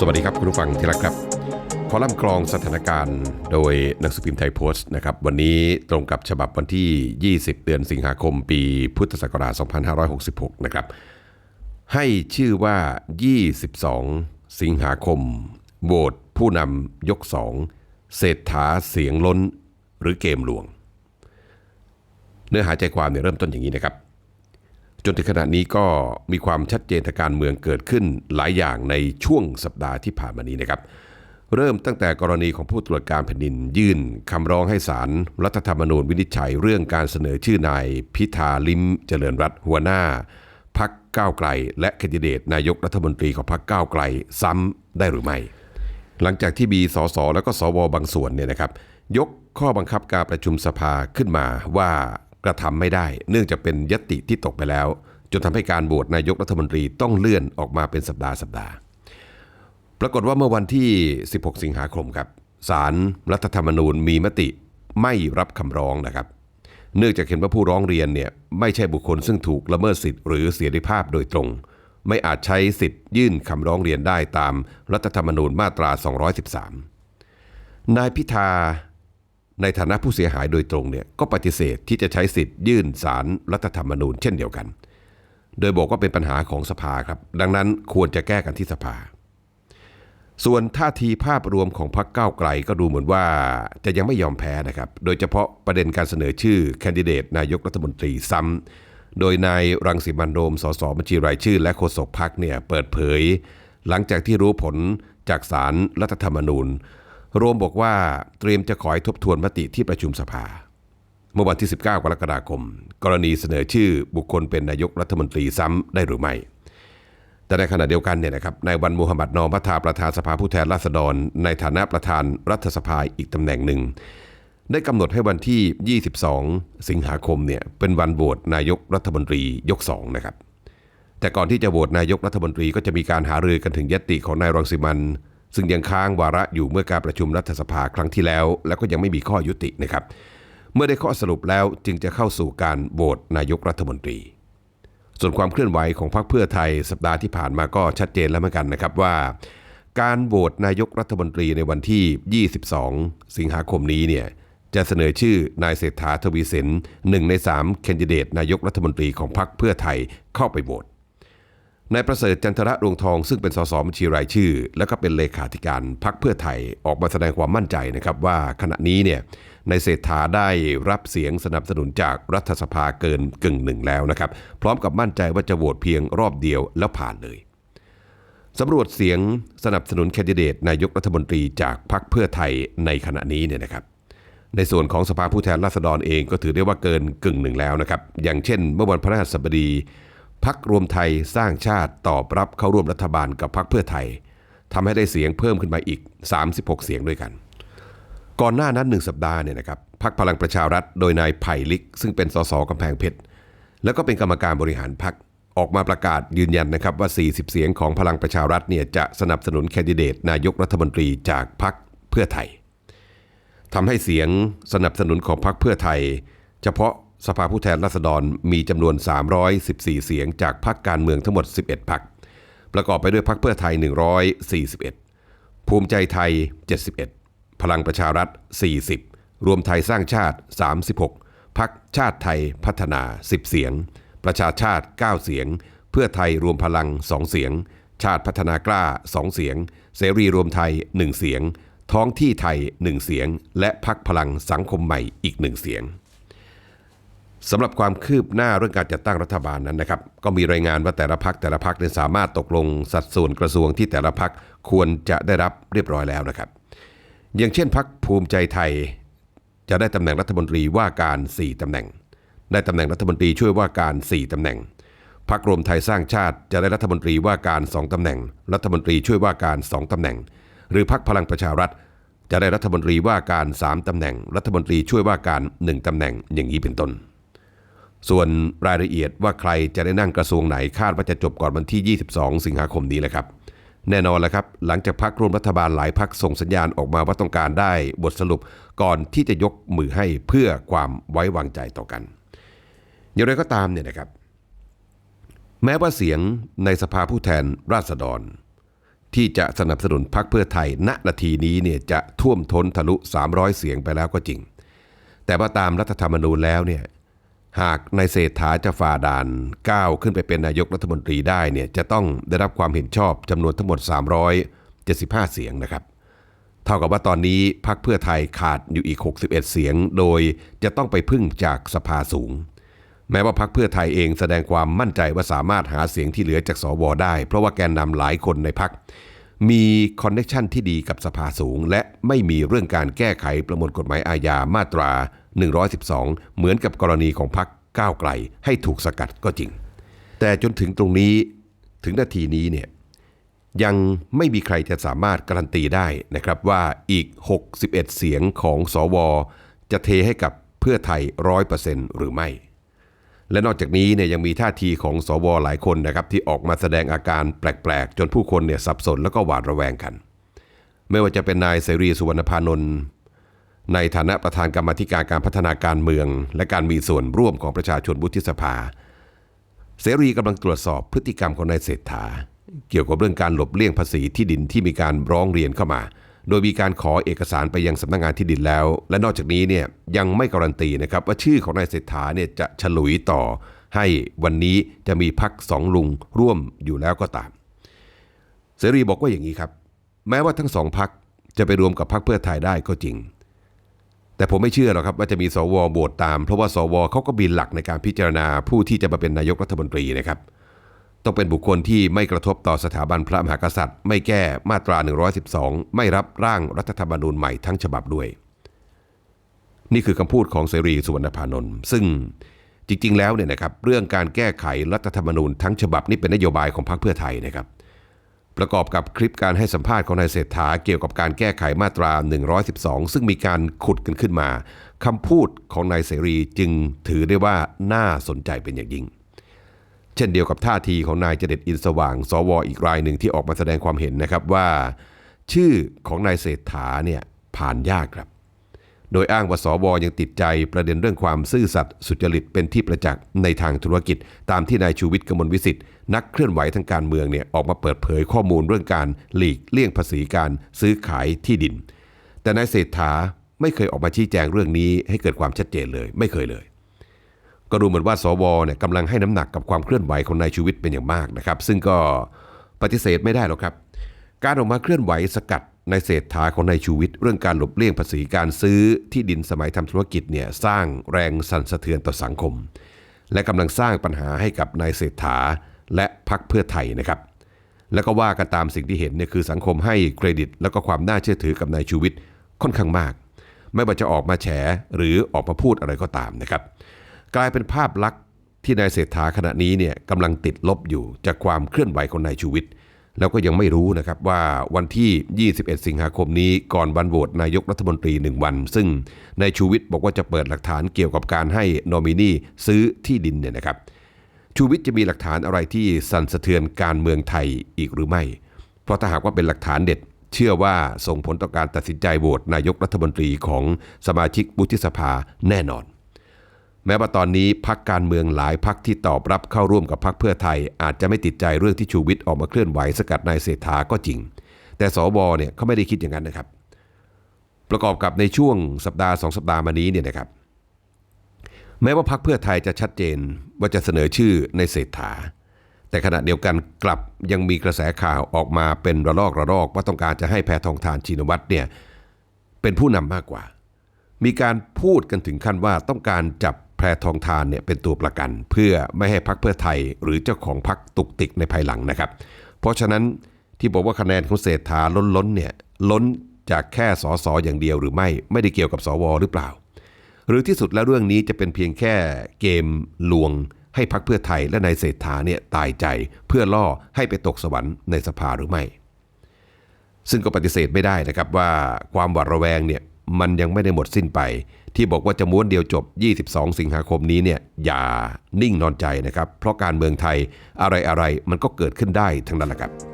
สวัสดีครับคุณผู้ฟังที่รักครับ คอลัมน์กรองสถานการณ์โดยหนังสือพิมพ์ไทยโพสต์นะครับวันนี้ตรงกับฉบับวันที่ 20 เดือนสิงหาคมปีพุทธศักราช 2566 นะครับ ให้ชื่อว่า 22 สิงหาคมโหวตผู้นำยกสองเศรษฐาเสียงล้นหรือเกมหลวง เนื้อหาใจความเนี่ยเริ่มต้นอย่างนี้นะครับ จนถึงขณะนี้ก็มีความชัดเจนทางการเมืองเกิดขึ้นหลายอย่างในช่วงสัปดาห์ที่ผ่านมานี้นะครับ เริ่มตั้งแต่กรณีของผู้ตรวจการแผ่นดินยื่นคำร้องให้ศาลรรัฐธรรมนูญวินิจฉัยเรื่องการเสนอชื่อนายพิธาลิมเจริญรัตหัวหน้าพักก้าวไกล และแคนดิเดตนายกรัฐมนตรีของพักก้าวไกลซ้ำได้หรือไม่ หลังจากที่มีสสแล้วก็สวบางส่วนเนี่ยนะครับ ยกข้อบังคับการประชุมสภาขึ้นมาว่า กระทำไม่ได้ เนื่องจากเป็นยติที่ตกไปแล้ว จนทำให้การโหวตนายกรัฐมนตรีต้องเลื่อนออกมาเป็นสัปดาห์สัปดาห์ ปรากฏว่าเมื่อวันที่ 16 สิงหาคมครับศาลรรัฐธรรมนูญมีมติไม่รับคำร้องนะครับ เนื่องจากเห็นว่าผู้ร้องเรียนเนี่ยไม่ใช่บุคคลซึ่งถูกละเมิดสิทธิ์หรือเสียดิภาพโดยตรง ไม่อาจใช้สิทธิ์ยื่นคำร้องเรียนได้ตามรัฐธรรมนูญมาตรา 213 นายพิธา ในฐานะผู้เสียหายโดยตรงเนี่ยก็ปฏิเสธที่จะใช้สิทธิ์ยื่นสารรัฐธรรมนูญเช่นเดียวกัน โดยบอกว่าเป็นปัญหาของสภาครับ ดังนั้นควรจะแก้กันที่สภา ส่วนท่าทีภาพรวมของพรรคก้าวไกลก็ดูเหมือนว่าจะยังไม่ยอมแพ้นะครับ โดยเฉพาะประเด็นการเสนอชื่อแคนดิเดตนายกรัฐมนตรีซ้ำโดยนายรังสิมันโรมสสบัญชีรายชื่อ และโฆษกพรรคเนี่ยเปิดเผย หลังจากที่รู้ผลจากสารรัฐธรรมนูญ โรมบอกว่าเตรียมจะขอให้ทบทวนมติที่ประชุมสภา เมื่อวันที่ 19 กรกฎาคม กรณีเสนอชื่อบุคคลเป็นนายกรัฐมนตรีซ้ำได้หรือไม่ แต่ในขณะเดียวกันเนี่ยนะครับนายวันมูฮัมหมัดนอมัทาประธานสภาผู้แทนราษฎร ในฐานะประธานรัฐสภาอีกตำแหน่งหนึ่ง ได้กำหนดให้วันที่ 22 สิงหาคมเนี่ยเป็นวันโหวตนายกรัฐมนตรียกสองนะครับแต่ก่อนที่จะโหวตนายกรัฐมนตรีก็จะมีการหารือกันถึงยติของนายรังสิมัน ซึ่งยังค้างวาระอยู่เมื่อการประชุมรัฐสภาครั้งที่แล้ว แล้วก็ยังไม่มีข้อยุตินะครับ เมื่อได้ข้อสรุปแล้วจึงจะเข้าสู่การโหวตนายกรัฐมนตรี ส่วนความเคลื่อนไหวของพรรคเพื่อไทยสัปดาห์ที่ผ่านมาก็ชัดเจนแล้วเหมือนกันนะครับว่า การโหวตนายกรัฐมนตรีในวันที่ 22 สิงหาคมนี้เนี่ยจะเสนอชื่อนายเศรษฐาทวีสินหนึ่งใน3แคนดิเดตนายกรัฐมนตรีของพรรคเพื่อไทยเข้าไปโหวต นายประเสริฐจันทระรวงทองซึ่งเป็นสสบัญชีรายชื่อ และก็เป็นเลขาธิการพรรคเพื่อไทยออกมาแสดงความมั่นใจนะครับว่าขณะนี้เนี่ยในายเศรษฐาได้รับเสียงสนับสนุนจากรัฐสภาเกินกึ่งหนึ่งแล้วนะครับ พร้อมกับมั่นใจว่าจะโหวตเพียงรอบเดียวแล้วผ่านเลยสำรวจเสียงสนับสนุนแคนดิเดตนายกรัฐมนตรีจากพรรคเพื่อไทยในขณะนี้เนี่ยนะครับ ในส่วนของสภาผู้แทนราษฎรเองก็ถือได้ว่าเกินกึ่งหนึ่งแล้วนะครับ อย่างเช่น เมื่อวันพฤหัสบดี พักรวมไทยสร้างชาติตอบรับเข้าร่วมรัฐบาลกับพักเพื่อไทยทำให้ได้เสียงเพิ่มขึ้นมาอีก 36 เสียงด้วยกัน ก่อนหน้านั้นหนึ่งสัปดาห์เนี่ยนะครับพักพลังประชารัฐโดยนายไผ่ลิก ซึ่งเป็นสสกำแพงเพชรแล้วก็เป็นกรรมการบริหารพักออกมาประกาศยืนยันนะครับว่า 40 เสียงของพลังประชารัฐเนี่ยจะสนับสนุนแคนดิเดตนายกรัฐมนตรีจากพักเพื่อไทยทำให้เสียงสนับสนุนของพรรคเพื่อไทย เฉพาะ สภาผู้แทนราษฎรมีจำนวน 314 เสียงจากพรรคการเมืองทั้งหมด 11พรรคประกอบไปด้วยพรรคเพื่อไทย 141 ภูมิใจไทย 71 พลังประชารัฐ 40 รวมไทยสร้างชาติ 36พรรคชาติไทยพัฒนา 10 เสียง ประชาชาติ 9 เสียง เพื่อไทยรวมพลัง 2 เสียง ชาติพัฒนากล้า 2 เสียง เสรีรวมไทย 1 เสียง ท้องที่ไทย 1 เสียง และพักพลังสังคมใหม่อีก 1 เสียง สำหรับความคืบหน้าเรื่องการจัดตั้งรัฐบาลนั้นนะครับ ก็มีรายงานว่าแต่ละพักแต่ละพักเนี่ยสามารถตกลงสัดส่วนกระทรวงที่แต่ละพักควรจะได้รับเรียบร้อยแล้วนะครับ อย่างเช่นพักภูมิใจไทย จะได้ตำแหน่งรัฐมนตรีว่าการ 4ตำแหน่ง ได้ตำแหน่งรัฐมนตรีช่วยว่าการ 4ตำแหน่งพักรวมไทยสร้างชาติจะได้รัฐมนตรีว่าการ 2ตำแหน่ง รัฐมนตรีช่วยว่าการ 2ตำแหน่ง หรือพักพลังประชารัฐ จะได้รัฐมนตรีว่าการ 3ตำแหน่ง รัฐมนตรีช่วยว่าการ 1ตำแหน่งอย่างนี้เป็นต้น ส่วนรายละเอียดว่าใครจะได้นั่งกระทรวงไหนคาดว่าจะจบก่อนวันที่ 22 สิงหาคมนี้แหละครับ แน่นอนแล้วครับ หลังจากพักร่วมรัฐบาลหลายพักส่งสัญญาณออกมาว่าต้องการได้บทสรุปก่อนที่จะยกมือให้เพื่อความไว้วางใจต่อกัน อย่างไรก็ตามเนี่ยนะครับ แม้ว่าเสียงในสภาผู้แทนราษฎร ที่จะสนับสนุนพรรคเพื่อไทยณนาทีนี้เนี่ยจะท่วมท้นทะลุ 300 เสียงไปแล้วก็จริงแต่ว่าตามรัฐธรรมนูญแล้วเนี่ย หากนายเศรษฐาจะฝ่าด่านก้าวขึ้นไปเป็นนายกรัฐมนตรีได้เนี่ยจะต้องได้รับความเห็นชอบจำนวนทั้งหมด 375 เสียงนะครับ เท่ากับว่าตอนนี้พรรคเพื่อไทยขาดอยู่อีก 61 เสียง โดยจะต้องไปพึ่งจากสภาสูง แม้ว่าพรรคเพื่อไทยเองแสดงความมั่นใจว่าสามารถหาเสียงที่เหลือจากสวได้ เพราะว่าแกนนำหลายคนในพรรคมีคอนเนคชันที่ดีกับสภาสูง และไม่มีเรื่องการแก้ไขประมวลกฎหมายอาญามาตรา 112 เหมือนกับกรณีของพรรคก้าวไกลให้ถูกสกัดก็จริง แต่จนถึงตรงนี้ถึงนาทีนี้เนี่ยยังไม่มีใครจะสามารถการันตีได้นะครับว่าอีก 61 เสียงของสวจะเทให้กับเพื่อไทย 100%หรือไม่ และนอกจากนี้เนี่ยยังมีท่าทีของสวหลายคนนะครับที่ออกมาแสดงอาการแปลก ๆ จนผู้คนเนี่ยสับสนแล้วก็หวาดระแวงกัน ไม่ว่าจะเป็นนายเสรีสุวรรณพานนท์ ในฐานะประธานกรรมธิการการพัฒนาการเมือง และการมีส่วนร่วมของประชาชนวุฒิสภา เสรีกำลังตรวจสอบพฤติกรรมของนายเศรษฐา เกี่ยวกับเรื่องการหลบเลี่ยงภาษีที่ดินที่มีการร้องเรียนเข้ามา โดยมีการขอเอกสารไปยังสำนักงานที่ดินแล้ว และนอกจากนี้เนี่ยยังไม่การันตีนะครับว่าชื่อของนายเศรษฐาเนี่ยจะฉลุยต่อ ให้วันนี้จะมีพักสองลุงร่วมอยู่แล้วก็ตาม เสรีบอกว่าอย่างนี้ครับ แม้ว่าทั้งสองพักจะไปรวมกับพักเพื่อไทยได้ก็จริง แต่ผมไม่เชื่อหรอกครับว่าจะมีสวโหวตตาม เพราะว่าสวเขาก็มีหลักในการพิจารณาผู้ที่จะมาเป็นนายกรัฐมนตรีนะครับ ต้องเป็นบุคคลที่ไม่กระทบต่อสถาบันพระมหากษัตริย์ ไม่แก้มาตรา 112 ไม่รับร่างรัฐธรรมนูญใหม่ทั้งฉบับด้วย นี่คือคำพูดของเสรีสุวรรณพานนท์ซึ่งจริงๆ แล้วเนี่ยนะครับเรื่องการแก้ไขรัฐธรรมนูญทั้งฉบับนี่เป็นนโยบายของพรรคเพื่อไทยนะครับ ประกอบกับคลิปการให้สัมภาษณ์ของนายเศรษฐาเกี่ยวกับการแก้ไขมาตรา 112 ซึ่งมีการขุดกันขึ้นมาคำพูดของนายเสรีจึงถือได้ว่าน่าสนใจเป็นอย่างยิ่ง เช่นเดียวกับท่าทีของนายเจเดตอินสว่าง สวอีกรายหนึ่งที่ออกมาแสดงความเห็นนะครับว่า ชื่อของนายเศรษฐาเนี่ยผ่านยากครับ โดยอ้างว่าสวยังติดใจประเด็นเรื่องความซื่อสัตย์สุจริตเป็นที่ประจักษ์ในทางธุรกิจ ตามที่นายชูวิทย์กมลวิสิทธิ์นักเคลื่อนไหวทางการเมืองเนี่ยออกมาเปิดเผยข้อมูลเรื่องการหลีกเลี่ยงภาษีการซื้อขายที่ดิน แต่นายเศรษฐาไม่เคยออกมาชี้แจงเรื่องนี้ให้เกิดความชัดเจนเลยไม่เคยเลย ก็ดูเหมือนว่าสวเนี่ยกำลังให้น้ำหนักกับความเคลื่อนไหวของนายชูวิทย์เป็นอย่างมากนะครับ ซึ่งก็ปฏิเสธไม่ได้หรอกครับ การออกมาเคลื่อนไหวสกัด ในเศรษฐาของนายชูวิทย์เรื่องการหลบเลี่ยงภาษีการซื้อที่ดินสมัยทำธุรกิจเนี่ยสร้างแรงสั่นสะเทือนต่อสังคม และกำลังสร้างปัญหาให้กับนายเศรษฐาและพักเพื่อไทยนะครับ แล้วก็ว่ากันตามสิ่งที่เห็นเนี่ยคือสังคมให้เครดิต แล้วก็ความน่าเชื่อถือกับนายชูวิทย์ค่อนข้างมาก ไม่ว่าจะออกมาแฉหรือออกมาพูดอะไรก็ตามนะครับ กลายเป็นภาพลักษณ์ที่นายเศรษฐาขณะนี้เนี่ยกำลังติดลบอยู่จากความเคลื่อนไหวของนายชูวิทย์ แล้วก็ยังไม่รู้นะครับว่าวันที่ 21 สิงหาคมนี้ก่อนวันโหวตนายกรัฐมนตรี 1 วัน ซึ่งนายชูวิทย์บอกว่าจะเปิดหลักฐานเกี่ยวกับการให้นอมินีซื้อที่ดินเนี่ยนะครับ ชูวิทย์จะมีหลักฐานอะไรที่สั่นสะเทือนการเมืองไทยอีกหรือไม่ เพราะถ้าหากว่าเป็นหลักฐานเด็ด เชื่อว่าส่งผลต่อการตัดสินใจโหวตนายกรัฐมนตรีของสมาชิกวุฒิสภาแน่นอน แม้ว่าตอนนี้พักการเมืองหลายพักที่ตอบรับเข้าร่วมกับพักเพื่อไทย อาจจะไม่ติดใจเรื่องที่ชูวิทย์ออกมาเคลื่อนไหวสกัดนายเศรษฐาก็จริง แต่สวเนี่ยเขาไม่ได้คิดอย่างนั้นนะครับ ประกอบกับในช่วงสัปดาห์สองสัปดาห์มานี้เนี่ยนะครับ แม้ว่าพักเพื่อไทยจะชัดเจนว่าจะเสนอชื่อในเศรษฐา แต่ขณะเดียวกันกลับยังมีกระแสข่าวออกมาเป็นระลอกระลอกว่าต้องการจะให้แพทองทานชินวัตรเนี่ยเป็นผู้นำมากกว่า มีการพูดกันถึงขั้นว่าต้องการจับ รทองทานเนี่ยเป็นตัวประกัน เพื่อไม่ให้พักเพื่อไทยหรือเจ้าของพักตุกติกในภายหลังนะครับ เพราะฉะนั้นที่บอกว่าคะแนนของเศรษฐาล้นล้นเนี่ยล้นจากแค่สอสออย่างเดียวหรือไม่ไม่ได้เกี่ยวกับสวหรือเปล่า หรือที่สุดแล้วเรื่องนี้จะเป็นเพียงแค่เกมลวง ให้พักเพื่อไทยและนายเศรษฐาเนี่ยตายใจเพื่อล่อให้ไปตกสวรรค์ในสภาหรือไม่ ซึ่งก็ปฏิเสธไม่ได้นะครับว่าความหวาดระแวงเนี่ยมันยังไม่ได้หมดสิ้นไป ที่บอกว่าจะม้วนเดียวจบ 22 สิงหาคมนี้เนี่ยอย่านิ่งนอนใจนะครับ เพราะการเมืองไทยอะไรๆมันก็เกิดขึ้นได้ทั้งนั้นแหละครับ